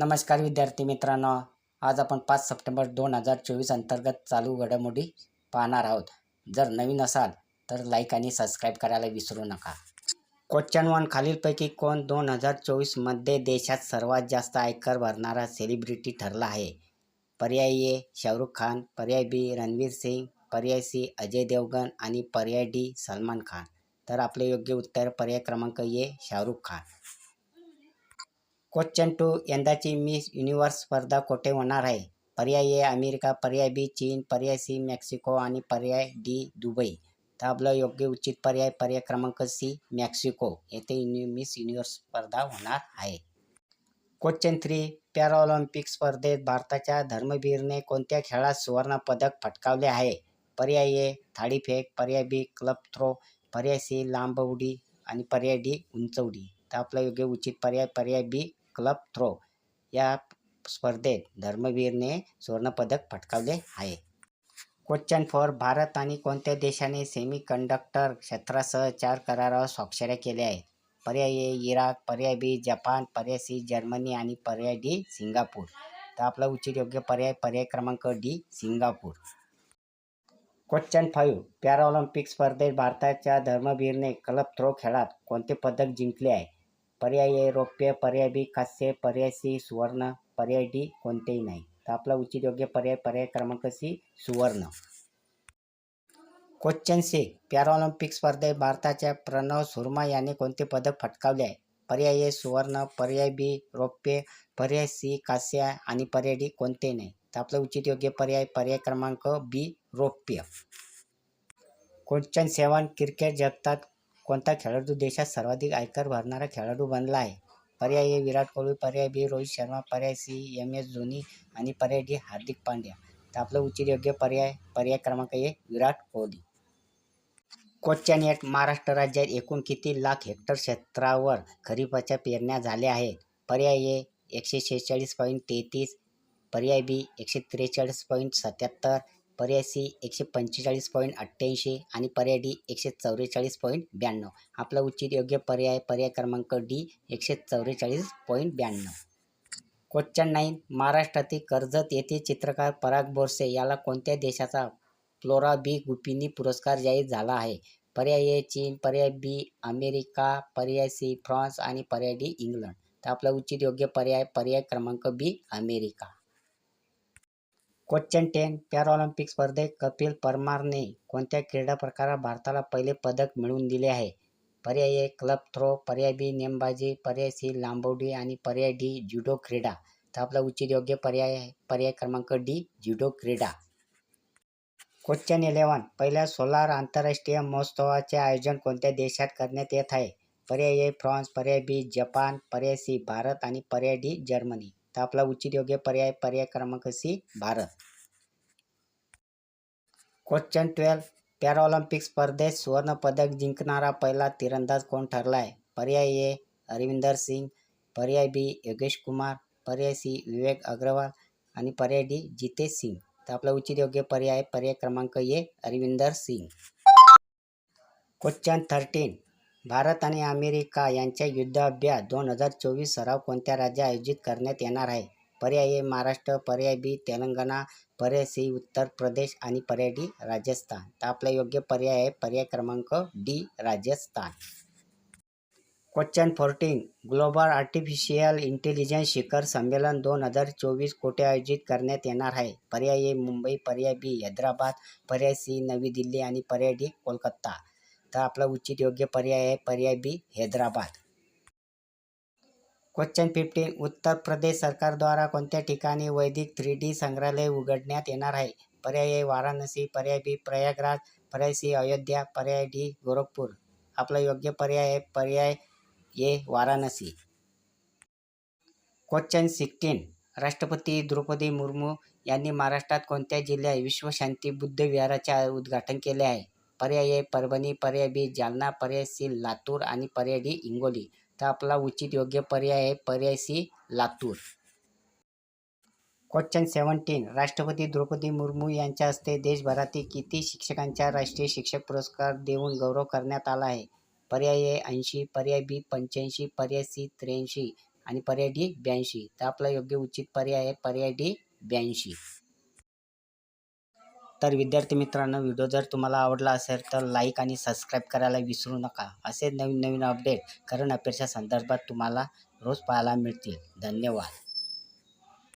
नमस्कार विद्यार्थी मित्रांनो आज आपण पाच सप्टेंबर दोन हजार चोवीस अंतर्गत चालू घडामोडी पाहणार आहोत. जर नवीन असाल तर लाईक आणि सबस्क्राईब करायला विसरू नका. क्वेश्चन वन खालीलपैकी कोण दोन हजार चोवीसमध्ये देशात सर्वात जास्त आयकर भरणारा सेलिब्रिटी ठरला आहे? पर्याय ए शाहरुख खान पर्याय बी रणवीर सिंग पर्याय सी अजय देवगण आणि पर्याय डी सलमान खान. तर आपले योग्य उत्तर पर्याय क्रमांक A Shahrukh Khan. Question two यंदाची मिस युनिव्हर्स स्पर्धा कोठे होणार आहे? पर्याय ए अमेरिका पर्याय बी चीन पर्याय सी मेक्सिको आणि पर्याय डी दुबई. तर आपला योग्य उचित पर्याय पर्याय क्रमांक सी मेक्सिको. येथे युनि मिस युनिव्हर्स स्पर्धा होणार आहे. क्वेश्चन थ्री पॅराऑलिम्पिक स्पर्धेत भारताच्या धर्मवीरने कोणत्या खेळात सुवर्णपदक फटकावले आहे? पर्याय ए थाळीफेक पर्याय बी क्लब थ्रो पर्याय सी लांब उडी आणि पर्याय डी उंच उडी तर आपला योग्य उचित पर्याय पर्याय बी क्लब थ्रो या स्पर्धेत धर्मवीरने सुवर्णपदक पटकावले आहे. क्वेश्चन फोर भारत आणि कोणत्या देशाने सेमी कंडक्टर क्षेत्रासह चार करारावर स्वाक्षऱ्या केल्या आहेत? पर्याय ए इराक पर्याय बी जपान पर्याय सी जर्मनी आणि पर्याय डी सिंगापूर. तर आपला उचित योग्य पर्याय पर्याय क्रमांक D Singapore. Question five Paralympic स्पर्धेत भारताच्या धर्मवीरने क्लब थ्रो खेळात कोणते पदक जिंकले आहे? पर्याय ए रौप्य पर्याय बी कांस्य पर्याय सी सुवर्ण पर्याय डी कोणतेही नाही. तर आपला उचित योग्य पर्याय पर्याय क्रमांक सी सुवर्ण. क्वेश्चन सी पॅराऑलिम्पिक स्पर्धेत भारताच्या प्रणव सुरमा याने कोणते पदक फटकावले आहे? पर्याय ए सुवर्ण पर्याय बी रौप्य पर्याय सी कांस्य आणि पर्याय डी कोणतेही नाही. तर आपला उचित योग्य पर्याय पर्याय क्रमांक बी रौप्य. क्वेश्चन सेवन क्रिकेट जगतात कोणता खेळाडू देशात सर्वाधिक आयकर भरणारा खेळाडू बनला आहे? पर्याय ए विराट कोहली पर्याय बी रोहित शर्मा पर्याय सी एम एस धोनी आणि पर्याय डी हार्दिक पांड्या. तर आपलं उचित योग्य पर्याय पर्याय क्रमांक A Virat Kohli. Question eight Maharashtra राज्यात एकूण किती लाख हेक्टर क्षेत्रावर खरीपाच्या पेरण्या झाल्या आहेत? पर्याय ए एकशे शेहेचाळीस पॉईंट तेहतीस पर्याय बी एकशे त्रेचाळीस पॉईंट सत्याहत्तर पर्याय सी एकशे पंचेचाळीस पॉईंट अठ्ठ्याऐंशी आणि पर्याय डी एकशे चौवेचाळीस पॉईंट ब्याण्णव. आपला उचित योग्य पर्याय पर्याय क्रमांक डी एकशे चौवेचाळीस पॉईंट ब्याण्णव. Question nine. महाराष्ट्रातील कर्जत येथे चित्रकार पराग बोरसे याला कोणत्या देशाचा फ्लोरा बी गुपिनी पुरस्कार जाहीर झाला आहे? पर्याय ए चीन पर्याय बी अमेरिका पर्याय सी फ्रान्स आणि पर्याय डी इंग्लंड. तर आपला उचित योग्य पर्याय पर्याय क्रमांक B America. Question ten Paralympic स्पर्धेत कपिल परमारने कोणत्या क्रीडा प्रकारात भारताला पहिले पदक मिळवून दिले आहे? पर्याय ए क्लब थ्रो पर्याय बी नेमबाजी पर्याय सी लांबवडी आणि पर्याय डी ज्युडो क्रीडा. तर आपला उचित योग्य पर्याय आहे. पर्याय क्रमांक डी ज्युडो क्रीडा. क्वेश्चन इलेवन पहिल्या सोलार आंतरराष्ट्रीय महोत्सवाचे आयोजन कोणत्या देशात करण्यात येत आहे? पर्याय ए फ्रान्स पर्याय बी जपान पर्याय सी भारत आणि पर्याय डी जर्मनी. तर आपला उचित योग्य पर्याय पर्याय क्रमांक C Bharat. Question twelve Paralympic स्पर्धेत सुवर्णपदक जिंकणारा पहिला तिरंदाज कोण ठरला आहे पर्याय ए अरविंदर सिंग पर्याय बी योगेश कुमार पर्याय सी विवेक अग्रवाल आणि पर्याय डी जितेश सिंग. तर आपला उचित योग्य पर्याय पर्याय क्रमांक A Arvinder Singh. Question thirteen Bharat आणि अमेरिका यांच्या युद्धाभ्यास दोन हजार चोवीस सराव कोणत्या राज्यात आयोजित करण्यात येणार आहे? पर्याय ए महाराष्ट्र पर्याय बी तेलंगणा पर्याय सी उत्तर प्रदेश आणि पर्याय डी राजस्थान. तर आपला योग्य पर्याय आहे पर्याय क्रमांक D Rajasthan. Question fourteen global artificial intelligence शिखर संमेलन दोन हजार चोवीस कोठे आयोजित करण्यात येणार आहे? पर्याय ए मुंबई पर्याय बी हैदराबाद पर्याय सी नवी दिल्ली आणि पर्याय डी कोलकाता. तर आपला उचित योग्य पर्याय आहे पर्याय बी हैदराबाद. क्वेश्चन फिफ्टीन उत्तर प्रदेश सरकारद्वारा कोणत्या ठिकाणी वैदिक थ्री डी संग्रहालय उघडण्यात येणार आहे? पर्याय ए वाराणसी पर्याय बी प्रयागराज पर्याय सी अयोध्या पर्याय डी गोरखपूर. आपला योग्य पर्याय आहे पर्याय ए वाराणसी. क्वेश्चन सिक्स्टीन राष्ट्रपती द्रौपदी मुर्मू यांनी महाराष्ट्रात कोणत्या जिल्ह्यात विश्वशांती बुद्ध विहाराचे उद्घाटन केले आहे? पर्याय ए परभणी पर्याय बी जालना पर्याय सी लातूर आणि पर्याय डी हिंगोली. तर आपला उचित योग्य पर्याय आहे पर्याय सी लातूर. क्वेश्चन सेवन्टीन राष्ट्रपती द्रौपदी मुर्मू यांच्या हस्ते देशभरातील किती शिक्षकांच्या राष्ट्रीय शिक्षक पुरस्कार देऊन गौरव करण्यात आला आहे? पर्याय ए ऐंशी पर्याय बी पंच्याऐंशी पर्याय सी त्र्याऐंशी आणि पर्याय डी ब्याऐंशी. तर आपला योग्य उचित पर्याय आहे पर्याय डी ब्याऐंशी. तर विद्यार्थी मित्रांनो व्हिडिओ जर तुम्हाला आवडला असेल तर लाईक आणि सबस्क्राईब करायला विसरू नका. असे नवीन नवीन अपडेट करंट अफेअर्सच्या संदर्भात तुम्हाला रोज पाहायला मिळतील. धन्यवाद.